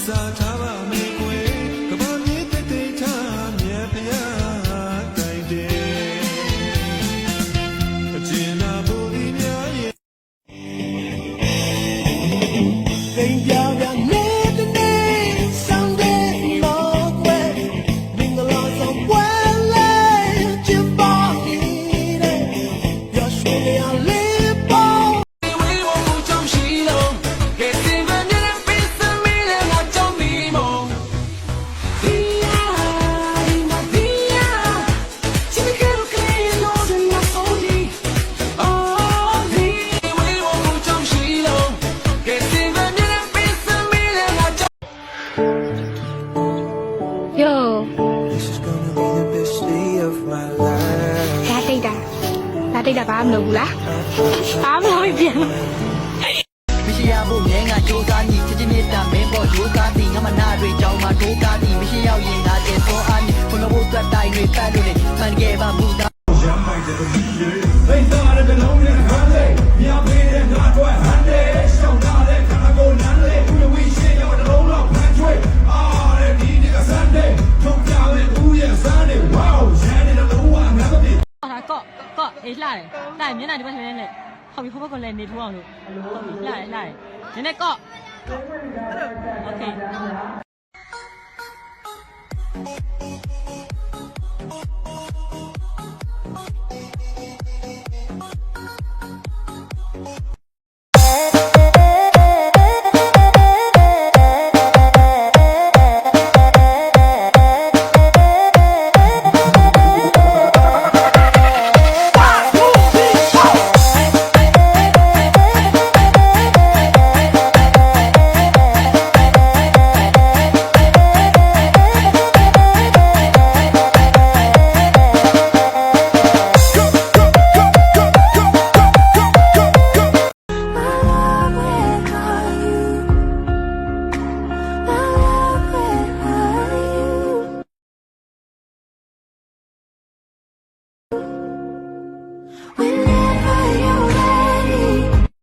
စ္စာထားပါမေကွယ် တိတ်တာဘာမှမလုပ်ဘူးလားဘာမှမလုပ်ပြန်မရှိရဖို့မြဲငါကြိုးစားနေချစ်ချင်းမြတ်တာမင်းပေါ်ကြိုးစားသည်ငါမနာတွေကြောင်းမှာထိုးကားသည်မရှိရောက်ရင်ငါတဲ့သောအားနေဘုံဘုတ်သက်တိုင်တွေတတ်လို့လေမှန်ခဲ့ပါမူသားဒါ အေးလှတယ်လှတယ်မျက်နှာဒီဘက်လှည့်နေဟုတ်ပြီဟိုဘက်ကလည်းနေထိုးအောင်လို့ဟုတ်ပြီလှတယ်လှတယ်နည်းနည်းကော့โอเค We live